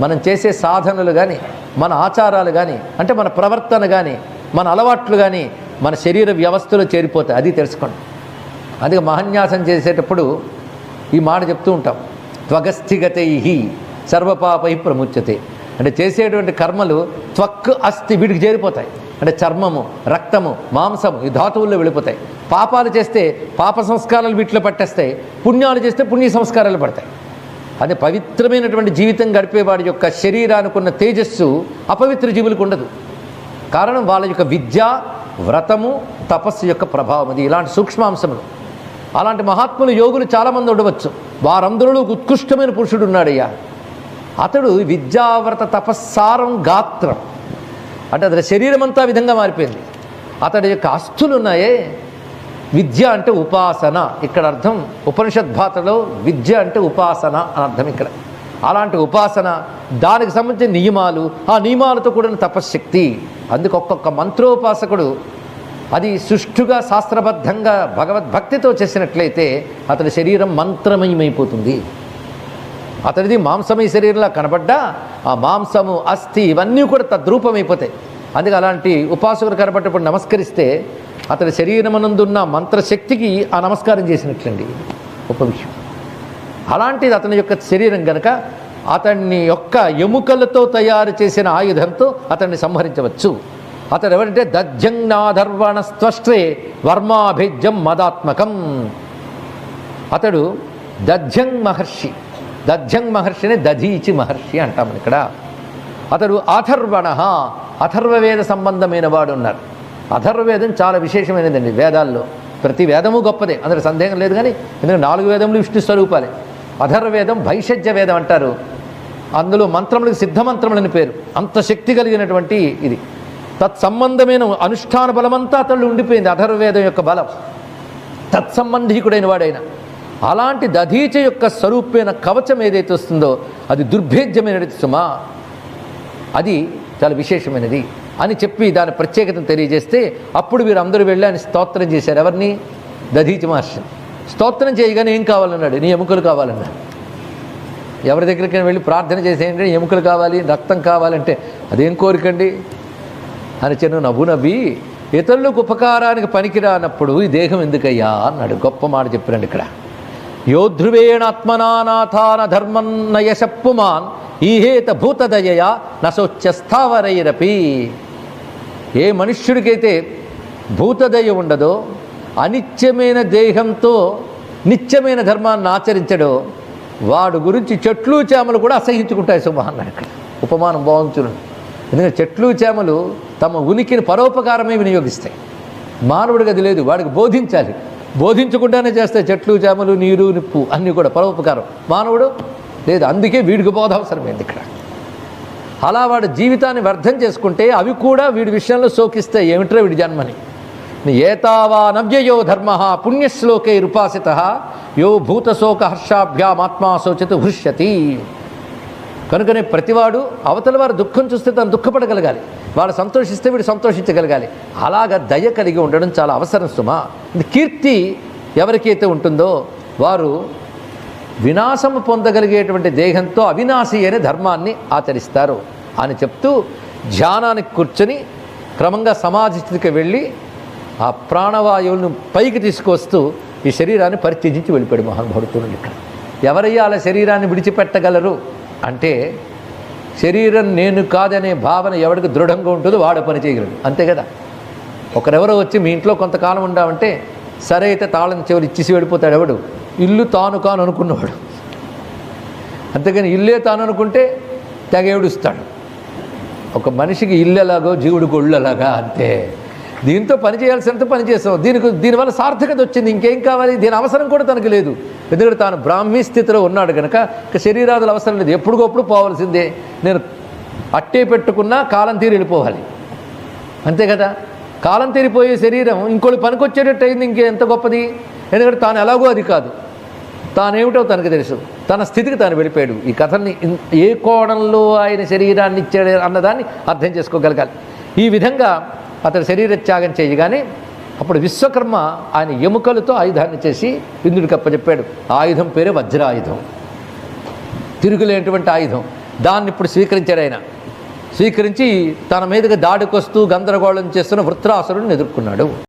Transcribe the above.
మనం చేసే సాధనలు కానీ మన ఆచారాలు కానీ అంటే మన ప్రవర్తన కానీ మన అలవాట్లు కానీ మన శరీర వ్యవస్థలో చేరిపోతాయి. అది తెలుసుకోండి. అందుకే మహన్యాసం చేసేటప్పుడు ఈ మాట చెప్తూ ఉంటాం. త్వగస్థిగతై సర్వపాపై ప్రముచ్యతే. అంటే చేసేటువంటి కర్మలు త్వక్ అస్థి వీటికి చేరిపోతాయి. అంటే చర్మము రక్తము మాంసము ఈ ధాతువుల్లో వెళ్ళిపోతాయి. పాపాలు చేస్తే పాప సంస్కారాలు వీటిలో పట్టేస్తాయి. పుణ్యాలు చేస్తే పుణ్య సంస్కారాలు పడతాయి. అదే పవిత్రమైనటువంటి జీవితం గడిపేవాడి యొక్క శరీరానికి ఉన్న తేజస్సు అపవిత్ర జీవులకు ఉండదు. కారణం వాళ్ళ యొక్క విద్య వ్రతము తపస్సు యొక్క ప్రభావం అది ఇలాంటి సూక్ష్మాంశములు. అలాంటి మహాత్ములు యోగులు చాలామంది ఉండవచ్చు. వారందరిలో ఉత్కృష్టమైన పురుషుడు ఉన్నాడయ్యా. అతడు విద్యావ్రత తపస్సారం గాత్రం. అంటే అతని శరీరం అంతా విధంగా మారిపోయింది. అతడి యొక్క అస్థులు ఉన్నాయే విద్య అంటే ఉపాసన. ఇక్కడ అర్థం ఉపనిషద్ భాషలో విద్య అంటే ఉపాసన అని అర్థం ఇక్కడ. అలాంటి ఉపాసన దానికి సంబంధించిన నియమాలు ఆ నియమాలతో కూడిన తపశ్శక్తి. అందుకు ఒక్కొక్క మంత్రోపాసకుడు అది సుష్ఠుగా శాస్త్రబద్ధంగా భగవద్భక్తితో చేసినట్లయితే అతని శరీరం మంత్రమయమైపోతుంది. అతడిది మాంసమయ శరీరంలా కనబడ్డా ఆ మాంసము అస్థి ఇవన్నీ కూడా తద్రూపమైపోతాయి. అందుకే అలాంటి ఉపాసకుడు కనబడ్డప్పుడు నమస్కరిస్తే అతని శరీరమనందున్న మంత్రశక్తికి ఆ నమస్కారం చేసినట్లండి. గొప్ప విషయం. అలాంటిది అతని యొక్క శరీరం గనక అతన్ని యొక్క ఎముకలతో తయారు చేసిన ఆయుధంతో అతన్ని సంహరించవచ్చు. అతడు ఎవరంటే దజ్జంనాధర్వణ స్త్వష్ట్రే వర్మాభిజ్యం మదాత్మకం. అతడు దజ్జంగ్ మహర్షి. దజ్జంగ్ మహర్షిని దధీచి మహర్షి అంటాం ఇక్కడ. అతడు అథర్వణ అథర్వవేద సంబంధమైన వాడు ఉన్నారు అథర్వవేదం చాలా విశేషమైనదండి వేదాల్లో. ప్రతి వేదము గొప్పదే అందులో సందేహం లేదు కానీ ఎందుకంటే నాలుగు వేదములు విష్ణు స్వరూపాలే. అథర్వవేదం భైషజ్య వేదం అంటారు. అందులో మంత్రములకు సిద్ధ మంత్రములని పేరు. అంత శక్తి కలిగినటువంటి ఇది. తత్సంబంధమైన అనుష్ఠాన బలమంతా అతడు ఉండిపోయింది అథర్వేదం యొక్క బలం. తత్సంబంధీకుడైన వాడైన. అలాంటి దధీచ యొక్క స్వరూపమైన కవచం ఏదైతే వస్తుందో అది దుర్భేద్యమైనది సుమా. అది చాలా విశేషమైనది అని చెప్పి దాని ప్రత్యేకతను తెలియజేస్తే అప్పుడు మీరు అందరూ వెళ్ళి ఆయన స్తోత్రం చేశారు. ఎవరిని? దధీచి మహర్షి స్తోత్రం చేయగానే ఏం కావాలన్నాడు? నీ ఎముకలు కావాలన్నాడు. ఎవరి దగ్గరికి వెళ్ళి ప్రార్థన చేసేయండి ఎముకలు కావాలి రక్తం కావాలంటే అదేం కోరికండి? అని చిన్న నవ్వు నవ్వి ఇతరులకు ఉపకారానికి పనికిరానప్పుడు ఈ దేహం ఎందుకయ్యా? అన్నాడు. గొప్ప మాట చెప్పినాడు ఇక్కడ. యోధృవేణాత్మనానాథాన ధర్మం నయశప్పుమాన్ ఈహేత భూతదయ నశోచ్యస్థావరైరపి ఏ మనుష్యుడికైతే భూతదయ ఉండదో అనిత్యమైన దేహంతో నిత్యమైన ధర్మాన్ని ఆచరించడో వాడు గురించి చెట్లు చేమలు కూడా అసహించుకుంటాయి సుమా ఇక్కడ. ఉపమానం బాగుంది చూడండి. ఎందుకంటే చెట్లు చేమలు తమ ఉనికిని పరోపకారమే వినియోగిస్తాయి. మానవుడికి అది లేదు వాడికి బోధించాలి. బోధించకుండానే చేస్తాయి చెట్లు చేమలు నీరు నిప్పు అన్నీ కూడా పరోపకారం. మానవుడు లేదు అందుకే వీడికి బోధ అవసరమైంది ఇక్కడ. అలా వాడు జీవితాన్ని వ్యర్థం చేసుకుంటే అవి కూడా వీడి విషయంలో శోకిస్తాయి ఏమిట్రా వీడి జన్మని? ఏతావా నవ్యయో ధర్మ పుణ్యశ్లోకే రుపాసిత యో భూతశోక హర్షాభ్యామాత్మా శోచతు హృష్యతి. కనుకనే ప్రతివాడు అవతల వారి దుఃఖం చూస్తే తను దుఃఖపడగలగాలి. వాడు సంతోషిస్తే వీడు సంతోషించగలగాలి. అలాగ దయ కలిగి ఉండడం చాలా అవసరం సుమా. కీర్తి ఎవరికైతే ఉంటుందో వారు వినాశము పొందగలిగేటువంటి దేహంతో అవినాశి అనే ధర్మాన్ని ఆచరిస్తారు. అని చెప్తూ ధ్యానానికి కూర్చొని క్రమంగా సమాధి స్థితికి వెళ్ళి ఆ ప్రాణవాయువులను పైకి తీసుకొస్తూ ఈ శరీరాన్ని పరిత్యజించి వెళ్ళిపోయాడు మహానుభావుడు. ఇక్కడ. ఎవరయ్యా అలా శరీరాన్ని విడిచిపెట్టగలరు? అంటే శరీరం నేను కాదనే భావన ఎవరికి దృఢంగా ఉంటుందో వాడు పని చేయగలడు. అంతే కదా? ఒకరెవరో వచ్చి మీ ఇంట్లో కొంతకాలం ఉండామంటే సరే అయితే తాళం చెవులు ఇచ్చేసి వెళ్ళిపోతాడు ఎవడు? ఇల్లు తాను కాను అనుకున్నవాడు. అంతేగాని ఇల్లే తాను అనుకుంటే తెగ ఏడుస్తాడు. ఒక మనిషికి ఇల్లు ఎలాగో జీవుడికి ఒళ్ళు ఎలాగా అంతే. దీంతో పని చేయాల్సినంత పని చేస్తాం దీనికి దీనివల్ల సార్థకత వచ్చింది. ఇంకేం కావాలి? దీని అవసరం కూడా తనకు లేదు. ఎందుకంటే తాను బ్రాహ్మీ స్థితిలో ఉన్నాడు కనుక ఇక శరీరాదులు అవసరం లేదు. ఎప్పటికప్పుడు పోవాల్సిందే. నేను అట్టే పెట్టుకున్నా కాలం తీరి వెళ్ళిపోవాలి. అంతే కదా? కాలం తీరిపోయే శరీరం ఇంకోటి పనికొచ్చేటట్టు అయింది ఇంకెంత గొప్పది? ఎందుకంటే తాను ఎలాగో అది కాదు. తానేమిటో తనకు తెలుసు. తన స్థితికి తాను వెళ్ళిపోయాడు. ఈ కథని ఏ కోణంలో ఆయన శరీరాన్ని ఇచ్చాడు అన్నదాన్ని అర్థం చేసుకోగలగాలి. ఈ విధంగా అతడు శరీర త్యాగం చేయగానే అప్పుడు విశ్వకర్మ ఆయన ఎముకలతో ఆయుధాన్ని చేసి ఇంద్రుడికి అప్పచెప్పాడు. ఆయుధం పేరే వజ్రాయుధం. తిరుగులేనటువంటి ఆయుధం. దాన్ని ఇప్పుడు స్వీకరించాడు ఆయన. స్వీకరించి తన మీదుగా దాడికొస్తూ గందరగోళం చేస్తున్న వృత్రాసురుడిని ఎదుర్కొన్నాడు.